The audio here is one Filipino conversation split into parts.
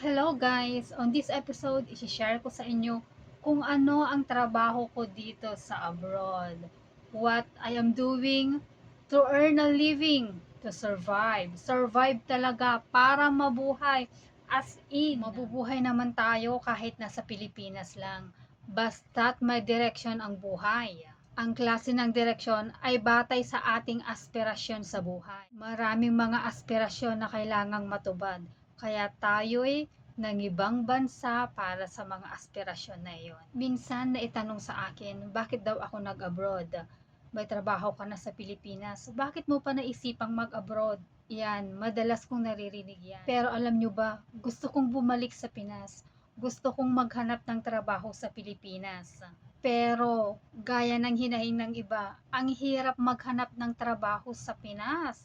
Hello guys! On this episode, isi-share ko sa inyo kung ano ang trabaho ko dito sa abroad. What I am doing to earn a living, to survive. Survive talaga para mabuhay. As in, mabubuhay naman tayo kahit nasa Pilipinas lang. Basta't may direksyon ang buhay. Ang klase ng direksyon ay batay sa ating aspirasyon sa buhay. Maraming mga aspirasyon na kailangang matubad. Kaya tayo'y ng ibang bansa para sa mga aspirasyon na iyon. Minsan naitanong sa akin, bakit daw ako nag-abroad? May trabaho ka na sa Pilipinas, bakit mo pa naisipang mag-abroad? Yan, madalas kong naririnig yan. Pero alam nyo ba, gusto kong bumalik sa Pinas. Gusto kong maghanap ng trabaho sa Pilipinas. Pero, gaya ng hinahing ng iba, ang hirap maghanap ng trabaho sa Pinas.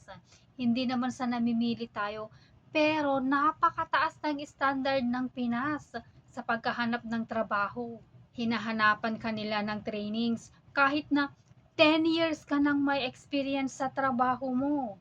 Hindi naman sa namimili tayo, pero napakataas ng standard ng Pinas sa pagkahanap ng trabaho. Hinahanapan kanila ng trainings kahit na 10 years ka nang may experience sa trabaho mo.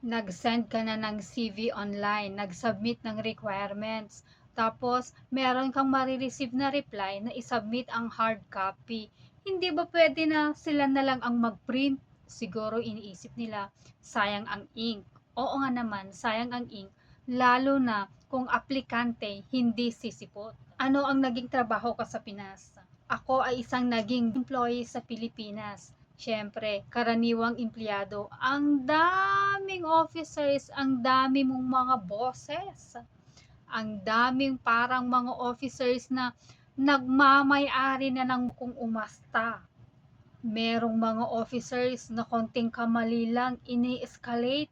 Nag-send ka na ng CV online, nag-submit ng requirements, tapos meron kang marireceive na reply na isubmit ang hard copy. Hindi ba pwede na sila na lang ang mag-print? Siguro iniisip nila, sayang ang ink. Oo nga naman, sayang ang ink, lalo na kung aplikante hindi sisipot. Ano ang naging trabaho ka sa Pinas? Ako ay isang naging employee sa Pilipinas. Siyempre, karaniwang empleyado, ang daming officers, ang dami mong mga bosses. Ang daming parang mga officers na nagmamay-ari na ng kung umasta. Merong mga officers na konting kamali lang ini-escalate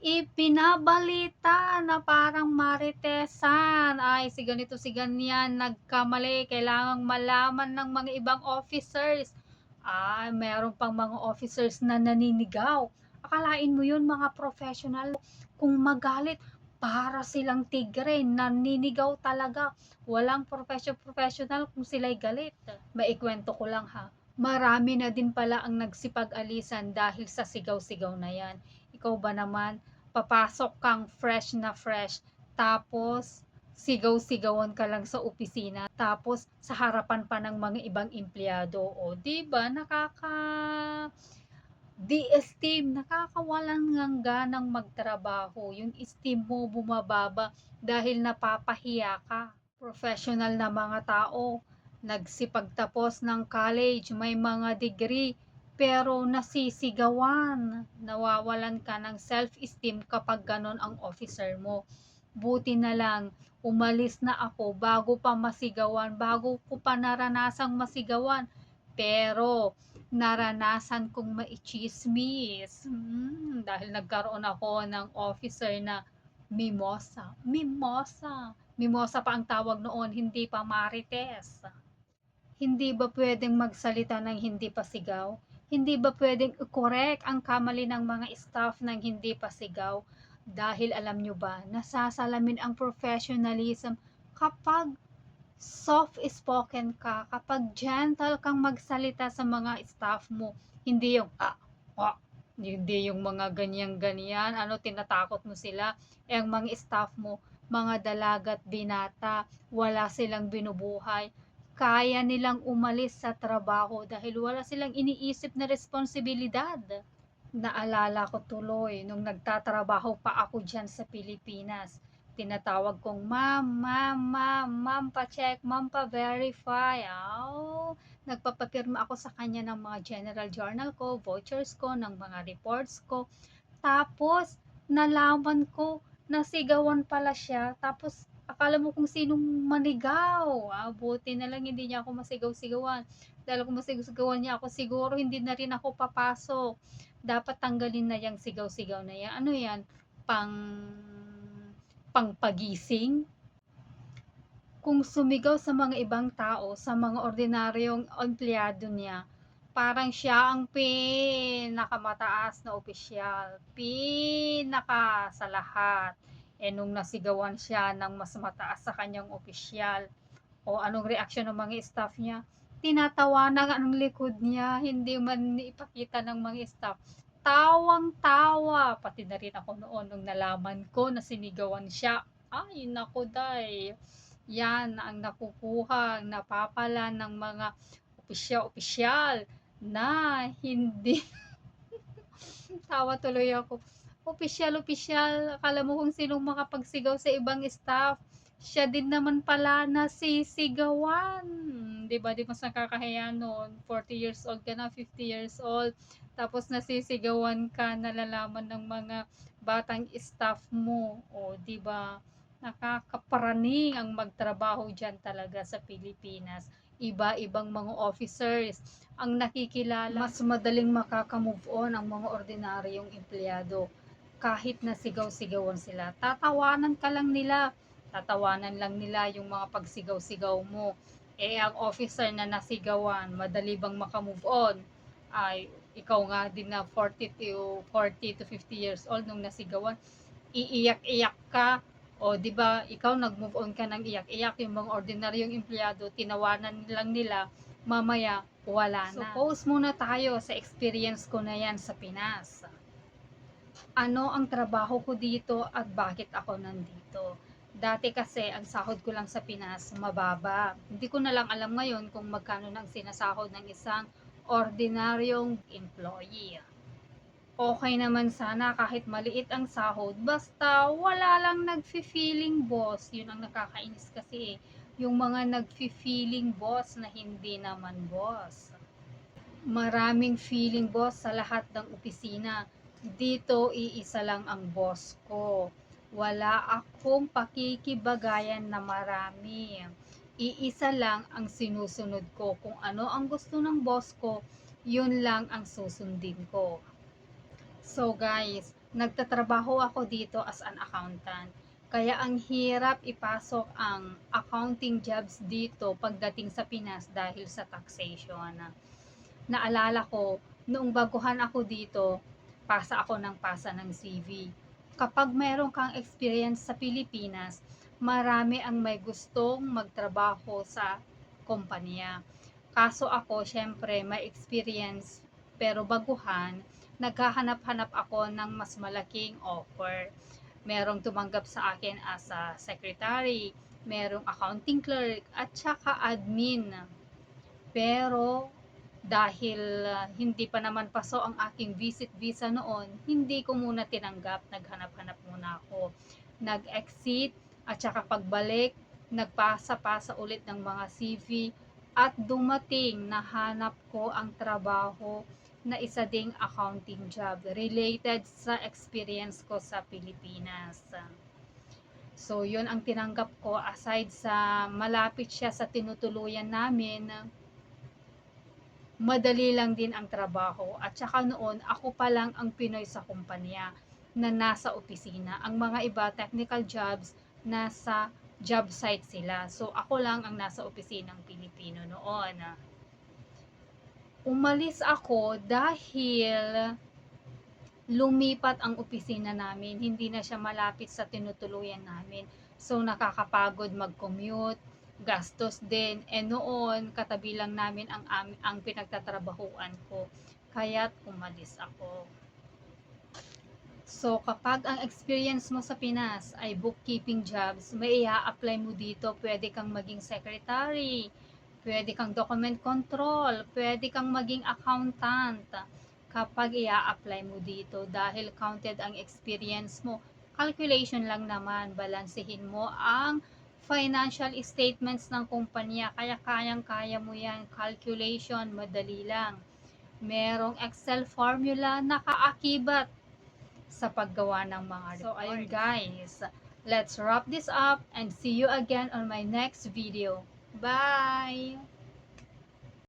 ipinabalita na parang maritesan. Ay, si ganito, si ganyan, nagkamali. Kailangang malaman ng mga ibang officers. Ay, meron pang mga officers na naninigaw. Akalain mo yun, mga professional, kung magalit, para silang tigre, naninigaw talaga. Walang professional kung sila'y galit. Maikwento ko lang ha. Marami na din pala ang nagsipag-alisan dahil sa sigaw-sigaw na yan. Ikaw ba naman, papasok kang fresh na fresh, tapos sigaw-sigawan ka lang sa opisina, tapos sa harapan pa ng mga ibang empleyado. O, di ba nakaka de-esteem, nakakawalan ng ganang magtrabaho. Yung esteem mo bumababa dahil napapahiya ka. Professional na mga tao, nagsipagtapos ng college, may mga degree, pero nasisigawan, nawawalan ka ng self-esteem kapag ganon ang officer mo. Buti na lang, umalis na ako bago pa masigawan, bago ko pa naranasang masigawan. Pero, naranasan kong maichismis. Hmm, dahil nagkaroon ako ng officer na mimosa. Mimosa. Mimosa pa ang tawag noon, hindi pa marites. Hindi ba pwedeng magsalita ng hindi pa sigaw? Hindi ba pwedeng i-correct ang kamali ng mga staff ng hindi pasigaw? Dahil alam nyo ba, nasasalamin ang professionalism kapag soft-spoken ka, kapag gentle kang magsalita sa mga staff mo. Hindi yung, ah, ah, hindi yung mga ganyan-ganyan, ano, tinatakot mo sila. Eh, ang mga staff mo, mga dalagat binata, wala silang binubuhay kaya nilang umalis sa trabaho dahil wala silang iniisip na responsibilidad. Naalala ko tuloy nung nagtatrabaho pa ako dyan sa Pilipinas. Tinatawag kong ma'am, ma'am, ma'am, ma'am pa-check, ma'am pa-verify. Oh, nagpapapirma ako sa kanya ng mga general journal ko, vouchers ko, ng mga reports ko. Tapos, nalaman ko, nasigawan pala siya. Tapos, akala mo kung sinong manigaw. Ah, buti na lang hindi niya ako masigaw-sigawan. Dahil kung masigaw-sigawan niya ako, siguro hindi na rin ako papasok. Dapat tanggalin na yung sigaw-sigaw na yan. Ano yan? Pang pangpagising? Kung sumigaw sa mga ibang tao, sa mga ordinaryong empleyado niya, parang siya ang pinakamataas na opisyal, pinaka sa lahat eh nung nasigawan siya ng mas mataas sa kanyang opisyal o anong reaksyon ng mga staff niya tinatawanan ang likod niya hindi man ipakita ng mga staff tawang tawa pati na rin ako noon nung nalaman ko na sinigawan siya Ay, naku day. Yan ang nakukuha, napapala ng mga opisyal-opisyal na hindi tawa tuloy ako. Opisyal-opisyal, akala mo kung sinong makapagsigaw sa ibang staff. Siya din naman pala nasisigawan. 'Di ba? Di mas nakakahiya noon. 40 years old ka na, 50 years old. Tapos nasisigawan ka, nalalaman ng mga batang staff mo. O, 'di ba? Nakakaparaning ang magtrabaho diyan talaga sa Pilipinas. Iba-ibang mga officers ang nakikilala. Mas madaling makaka-move on ang mga ordinaryong empleyado kahit na sigaw-sigawan sila. Tatawanan ka lang nila. Tatawanan lang nila yung mga pagsigaw-sigaw mo. Eh, ang officer na nasigawan, madali bang makamove on? Ay, ikaw nga din na 40 to 40 to 50 years old nung nasigawan, iiyak-iyak ka. O, di ba, ikaw nag-move on ka ng iyak-iyak, yung mga ordinaryong empleyado, tinawanan lang nila, mamaya, wala na. So, pause muna tayo sa experience ko na yan sa Pinas ano ang trabaho ko dito at bakit ako nandito. Dati kasi ang sahod ko lang sa Pinas mababa. Hindi ko na lang alam ngayon kung magkano nang sinasahod ng isang ordinaryong employee. Okay naman sana kahit maliit ang sahod basta wala lang nagfi-feeling boss. Yun ang nakakainis kasi eh. yung mga nagfi-feeling boss na hindi naman boss. Maraming feeling boss sa lahat ng opisina dito iisa lang ang boss ko. Wala akong pakikibagayan na marami. Iisa lang ang sinusunod ko. Kung ano ang gusto ng boss ko, yun lang ang susundin ko. So guys, nagtatrabaho ako dito as an accountant. Kaya ang hirap ipasok ang accounting jobs dito pagdating sa Pinas dahil sa taxation. Naalala ko, noong baguhan ako dito, pasa ako ng pasa ng CV. Kapag meron kang experience sa Pilipinas, marami ang may gustong magtrabaho sa kumpanya. Kaso ako, syempre, may experience pero baguhan, naghahanap-hanap ako ng mas malaking offer. Merong tumanggap sa akin as a secretary, merong accounting clerk, at saka admin. Pero dahil uh, hindi pa naman paso ang aking visit visa noon, hindi ko muna tinanggap, naghanap-hanap muna ako. Nag-exit at saka pagbalik, nagpasa-pasa ulit ng mga CV at dumating nahanap ko ang trabaho na isa ding accounting job related sa experience ko sa Pilipinas. So, yun ang tinanggap ko aside sa malapit siya sa tinutuluyan namin madali lang din ang trabaho. At saka noon, ako pa lang ang Pinoy sa kumpanya na nasa opisina. Ang mga iba, technical jobs, nasa job site sila. So, ako lang ang nasa opisinang Pilipino noon. Umalis ako dahil lumipat ang opisina namin. Hindi na siya malapit sa tinutuluyan namin. So, nakakapagod mag-commute gastos din. E noon, katabi lang namin ang, ang, ang ko. Kaya't umalis ako. So, kapag ang experience mo sa Pinas ay bookkeeping jobs, may i-apply mo dito, pwede kang maging secretary, pwede kang document control, pwede kang maging accountant kapag i-apply mo dito dahil counted ang experience mo. Calculation lang naman, balansehin mo ang financial statements ng kumpanya. Kaya kayang-kaya mo yan. Calculation, madali lang. Merong Excel formula na kaakibat sa paggawa ng mga report. So, ayun guys. Let's wrap this up and see you again on my next video. Bye!